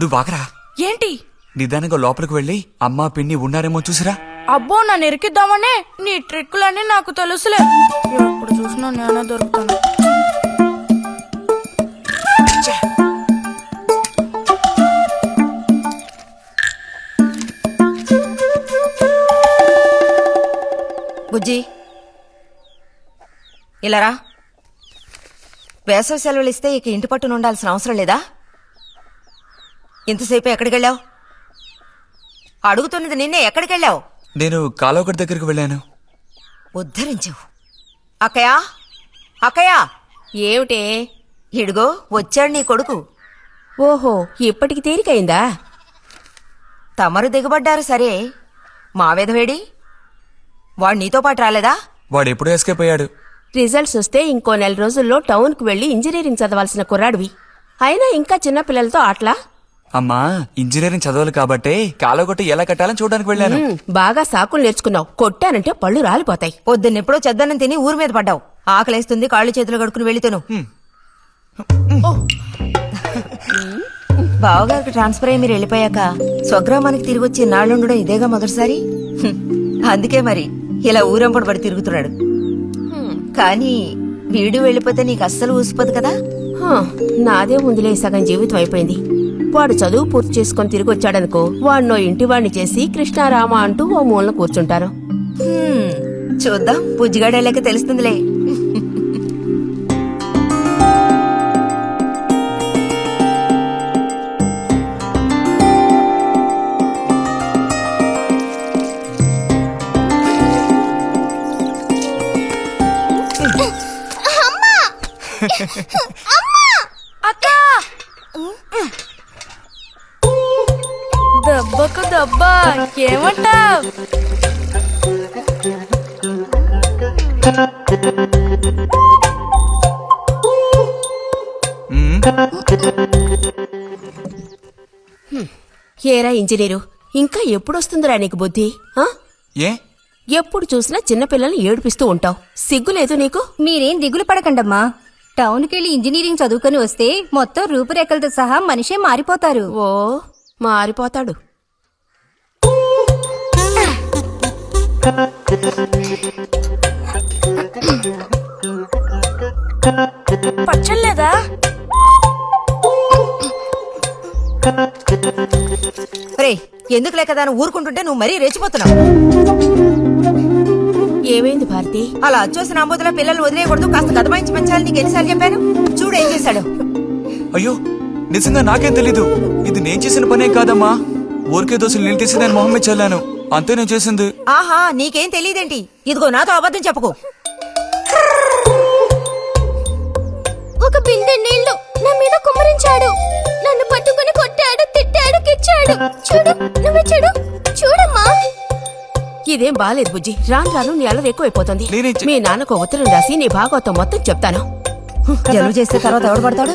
నువ్వు ఆగరా. ఏంటి? నిదానంగా లోపలికి వెళ్ళి అమ్మా పిన్ని ఉన్నారేమో చూసిరా. అబ్బో నన్ను ఇరికిద్దామనే నీ ట్రిక్కులన్నీ నాకు తెలుసులే. ఎప్పుడు చూసినా నేనే దొరుకుతాను. బుజ్జి ఇలారా వేసవి సెలవులు ఇస్తే ఇక ఇంటి పట్టున ఉండాల్సిన అవసరం లేదా? ఇంతసేపు ఎక్కడికి వెళ్ళావు? అడుగుతున్నది నిన్నే ఎక్కడికి వెళ్ళావు? నేను కాలోకటి దగ్గరికి వెళ్ళాను. ఉద్ధరించావు అక్కయా అక్కయా ఏమిటే? ఇడుగో వచ్చాడు నీ కొడుకు. ఓహో ఇప్పటికి తేలికైందా? తమరు దిగబడ్డారు సరే. మావేదవేడి? వాడు నీతో పాటు రాలేదా? వాడు ఎప్పుడూ ఎస్కేప్ అయ్యాడు. రిజల్ట్స్ వస్తే ఇంకో నెల రోజుల్లో టౌన్కి వెళ్ళి ఇంజనీరింగ్ చదవాల్సిన కుర్రాడివి. అయినా ఇంకా చిన్న పిల్లలతో ఆటలా? అమ్మా ఇంజనీరింగ్ చదవాలి కాబట్టే కాలోకటి ఎలా కట్టాలని చూడడానికి వెళ్ళాను. బాగా సాకులు నేర్చుకున్నావు. కొట్టానంటే పళ్ళు రాలిపోతాయి. పొద్దున్నెప్పుడో చెద్దన్నం తిని ఊరి మీద పడ్డావు. ఆకలేస్తుంది కాళ్ళు చేతులు కడుక్కుని వెళితేను బావగారికి ట్రాన్స్ఫర్ అయ్యి మీరు వెళ్ళిపోయాక స్వగ్రామానికి తిరిగి వచ్చి నాళ్ళుండడం ఇదేగా మొదటిసారి. అందుకే మరి ఇలా ఊరంపడి పడి తిరుగుతున్నాడు. కానీ వీడు వెళ్ళిపోతే నీకు అస్సలు ఊసిపోదు కదా? హా, నాదే ముందులే సగం జీవితం అయిపోయింది. వాడు చదువు పూర్తి చేసుకొని తిరిగి వచ్చాడనుకో వాడినో ఇంటి వాడిని చేసి కృష్ణారామ అంటూ ఓ మూలన కూర్చుంటారు. చూద్దాం. బుజ్జిగాడు వెళ్ళాక తెలుస్తుందిలే దెబ్బ ఏమంటావ్. ఏరా ఇంజనీరు ఇంకా ఎప్పుడొస్తుందిరా నీకు బుద్ధి ఆ? ఏ? ఎప్పుడు చూసినా చిన్నపిల్లల్ని ఏడిపిస్తూ ఉంటావు. సిగ్గులేదు నీకు? మీరేం దిగులు పడకండమ్మా. టౌన్కెళ్ళి ఇంజనీరింగ్ చదువుకొని వస్తే మొత్తం రూపురేఖలతో సహా మనిషే మారిపోతారు. ఓ మారిపోతాడు. పచ్చలేదా రే ఎందుకు లేక దాన్ని ఊరుకుంటుంటే నువ్వు మరీ రెచ్చిపోతున్నావు? ఏమైంది భారతి? అలా వచ్చేసిన అంబోతుల పిల్లలు వదిలేయకూడదు కాస్త గదమాయించి పెంచాలని నీకు ఎన్నిసార్లు చెప్పాను? చూడు ఏం చేశాడు. అయ్యో నిజంగా నాకేం తెలీదు. ఇది నేను చేసిన పనేం కాదమ్మా. ఊరికే దోశలు నీళ్ళు తీసి నేను మొహమ్మే చల్లాను. అంతే నేను చేసింది. ఆహా నీకేం తెలియదేంటి ఇదిగో నాతో అబద్ధం చెప్పుకో. ఒక బిందె నీళ్ళు నా మీద కుమ్మరించాడు. నన్ను పట్టుకుని కొట్టాడు తిట్టాడు కిచ్చాడు. చూడు నువ్వు చూడు. చూడమ్మా. ఇదేం బాలేదు బుజ్జి. రాను రాను నీ అల్లరి ఎక్కువైపోతుంది. నేనేం మీ నాన్నకు ఉత్తరం రాసి నీ భాగవతం మొత్తం చెప్తాను. జలుబు చేస్తే తర్వాత ఎవడు పడతాడు?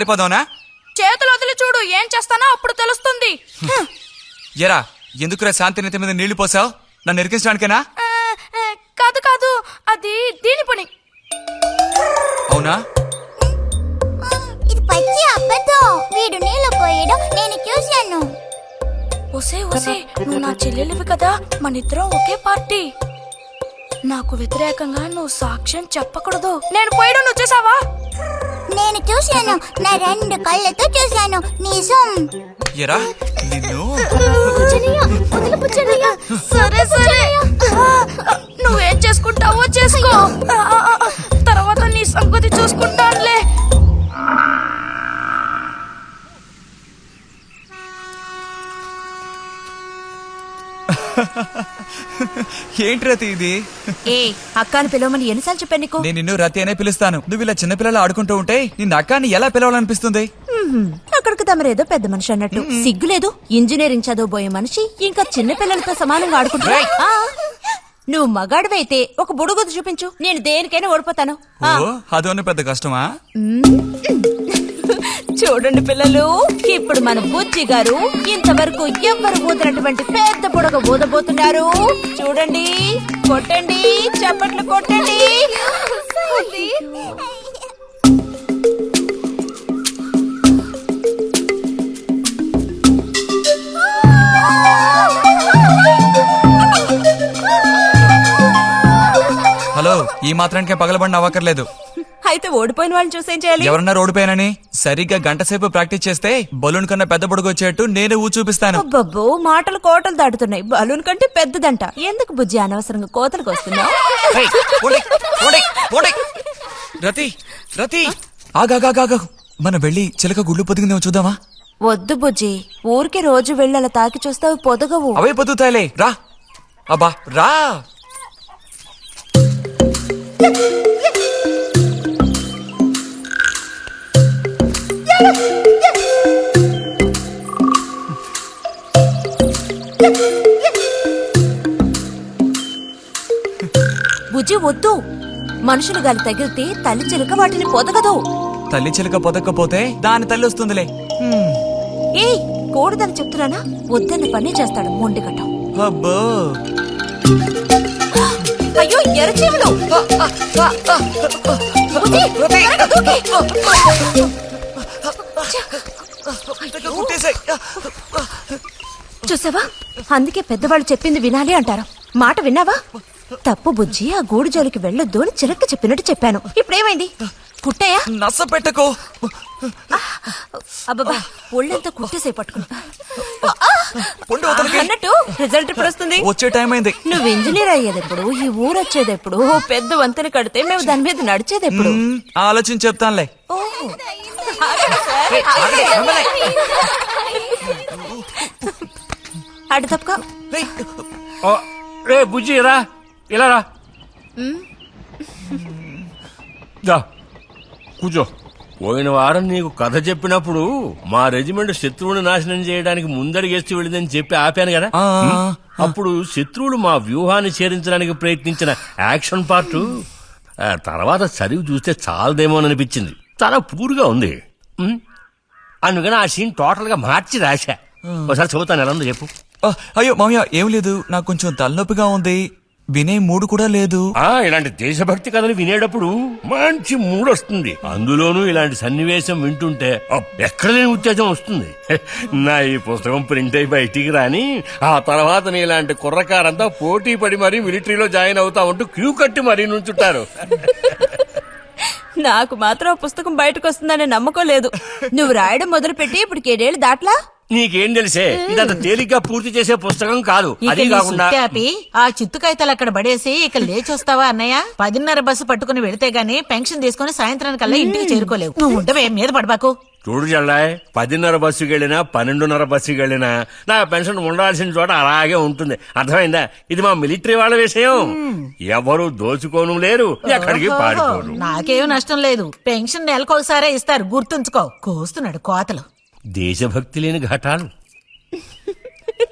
పారిపోదావునా? చేతులు వదిలి చూడు ఏం చేస్తానో అప్పుడు తెలుస్తుంది. ఎరా ఎందుకురా శాంతి నెత్తి మీద నీళ్ళు పోసావు? నన్ను ఎరికించడానికేనా? కాదు కాదు అది దీని పని. అవునా? ఇది పచ్చి అబద్ధం. వీడు నీళ్ళు పోయడం నేను చూశాను. ఒసే ఒసే నువ్వు నా చెల్లెలివి కదా మన ఇద్దరం ఒకే పార్టీ. నాకు వ్యతిరేకంగా నువ్వు సాక్ష్యం చెప్పకూడదు. నేను పోయడం నువ్వు చేసావా? నేను చూశాను. నా రెండు కళ్ళతో చూశాను. నిజం. ఎరా నిన్ను. సరే సరే. నువ్వేం చేసుకుంటావో చేసుకో. తర్వాత నీ సంగతి చూసుకుంటానులే. ఏంటి రతి ఇది? ఏ అక్కాని పిలవమని ఎన్నిసార్లు చెప్పాను నీకు? నేను నిన్ను రతి అనే పిలుస్తాను. నువ్వు ఇలా చిన్నపిల్లలు ఆడుకుంటూ ఉంటే నిన్న అక్కాన్ని ఎలా పిలవాలనిపిస్తుంది? మ్మ్. అక్కడికి తమరేదో పెద్ద మనిషి అన్నట్టు. సిగ్గులేదు. ఇంజనీరింగ్ చదవబోయే మనిషి ఇంకా చిన్న పిల్లలతో సమానంగా ఆడుకుంటున్నా. ఆ. నువ్వు మగాడివైతే ఒక బుడుగుద్దు చూపించు. నేను దేనికైనా ఓడిపోతాను. ఓ అదోని పెద్ద కష్టమా? చూడండి పిల్లలు ఇప్పుడు మన బుజ్జి గారు ఇంతవరకు ఎవ్వరు ఊదినటువంటి పెద్ద బుడగ ఊదబోతున్నారు? చూడండి కొట్టండి చప్పట్లు కొట్టండి. హలో ఈ మాత్రానికే పగలబడిన అవ్వకర్లేదు అయితే ఓడిపోయిన వాళ్ళని చూసేం చేయాలి? ఎవరన్నా రోడ్డుపైనని సరిగ్గా గంట సేపు ప్రాక్టీస్ చేస్తే బలూన్ కన్నా పెద్ద బుడుగు వచ్చేట్టు నేనే ఊ చూపిస్తాను. అబ్బబ్బో మాటలు కోటలు దాటుతున్నాయి. బలూన్ కంటే పెద్దదంట. ఎందుకు బుజ్జి అనవసరంగా కోతలకు వస్తున్నావు. రతి రతి. ఆగాగాగా మనం వెళ్ళి చిలక గుళ్ళు పొదిగిందేమో చూద్దామా? వద్దు బుజ్జి. ఊరికి రోజు వెళ్ళి అలా తాకి చూస్తావు పొదగవు. అవే పొద్దుతాయిలే రా. అబ్బా రా. బుజ్జి వద్దు. మనుషులు గాలి తగిలితే తల్లి చిలుక వాటిని పొదగదు. తల్లి చిలక పొదక్కపోతే దాని తల్లి వస్తుందిలే. ఏయ్ కూడదని చెప్తున్నానా? వద్దన్న పని చేస్తాడు మొండి అబ్బో. అయ్యో ఎర్రచీవులు చూసావా? అందుకే పెద్దవాళ్ళు చెప్పింది వినాలి అంటారు. మాట విన్నావా? తప్పు బుజ్జి ఆ గూడు జోలికి వెళ్ళొద్దు అని చిలక్క చెప్పినట్టు చెప్పాను. ఇప్పుడేమైంది? కుట్టాయా నస పెట్టకు. అబ్బబ్బా ఒళ్ళంతా కుట్టేసే పట్టుకున్నా. అన్నట్టు రిజల్ట్ ఇప్పుడు వస్తుంది? వచ్చే టైం అయింది. నువ్వు ఇంజనీర్ అయ్యేది ఎప్పుడు ఈ ఊరు వచ్చేది ఎప్పుడు ఓ పెద్ద వంతెన కడితే మేము దాని మీద నడిచేది ఎప్పుడు ఆలోచించి చెప్తానులే. అటు తప్పుకో. రే బుజ్జి రా. ఇలా రా. కూర్చో. పోయిన వారం నీకు కథ చెప్పినప్పుడు మా రెజిమెంట్ శత్రువుని నాశనం చేయడానికి ముందడిగేస్తూ వెళ్ళిందని చెప్పి ఆపాను కదా. అప్పుడు శత్రువులు మా వ్యూహాన్ని చేరించడానికి ప్రయత్నించిన యాక్షన్ పార్ట్ తర్వాత చదివి చూస్తే చాలదేమోననిపించింది చాలా పూర్గా ఉంది. అందుకని ఆ సీన్ టోటల్గా మార్చి రాశా. ఒకసారి చదువుతాను ఎలా ఉందో చెప్పు. అయ్యో మామయ్య ఏం లేదు. నాకు కొంచెం తలనొప్పిగా ఉంది. వినే మూడు కూడా లేదు. ఆ ఇలాంటి దేశభక్తి కథలు వినేటప్పుడు మంచి మూడ్ వస్తుంది. అందులోనూ ఇలాంటి సన్నివేశం వింటుంటే ఎక్కడ లేని ఉత్తేజం వస్తుంది. నా ఈ పుస్తకం ప్రింట్ అయి బయటికి రాని ఆ తర్వాత నీ ఇలాంటి కుర్రకారంతా పోటీ పడి మరీ మిలిటరీలో జాయిన్ అవుతా ఉంటూ క్యూ కట్టి మరీ నుంచుంటారు. నాకు మాత్రం ఆ పుస్తకం బయటకు వస్తుందనే నమ్మకం లేదు. నువ్వు రాయడం మొదలుపెట్టి ఇప్పుడు ఏడేళ్ళు దాట్లా? నీకేం తెలిసే? ఇదంత తేలిగ్గా పూర్తి చేసే పుస్తకం కాదు. అది కాకుండా ఆ చిత్తు కాగితాలు అక్కడ పడేసి ఇక లేచి వస్తావా అన్నయ్య? పదిన్నర బస్సు పట్టుకుని వెళితే గానీ పెన్షన్ తీసుకుని సాయంత్రానికల్లా ఇంటికి చేరుకోలేవు. నువ్వు ఉండవే మీద పడబాకు? చూడు జల్లాయ్ పదిన్నర బస్సుకి వెళ్ళినా పన్నెండున్నర బస్సుకి వెళ్ళినా నా పెన్షన్ ఉండాల్సిన చోట అలాగే ఉంటుంది. అర్థమైందా? ఇది మా మిలిటరీ వాళ్ళ విషయం. ఎవరు దోచుకోను లేరు ఎక్కడికి పారిపోరు. నాకేం నష్టం లేదు. పెన్షన్ నెలకొకసారే ఇస్తారు గుర్తుంచుకో. కోస్తున్నాడు కోతలు. దేశభక్తి లేని ఘటాలు.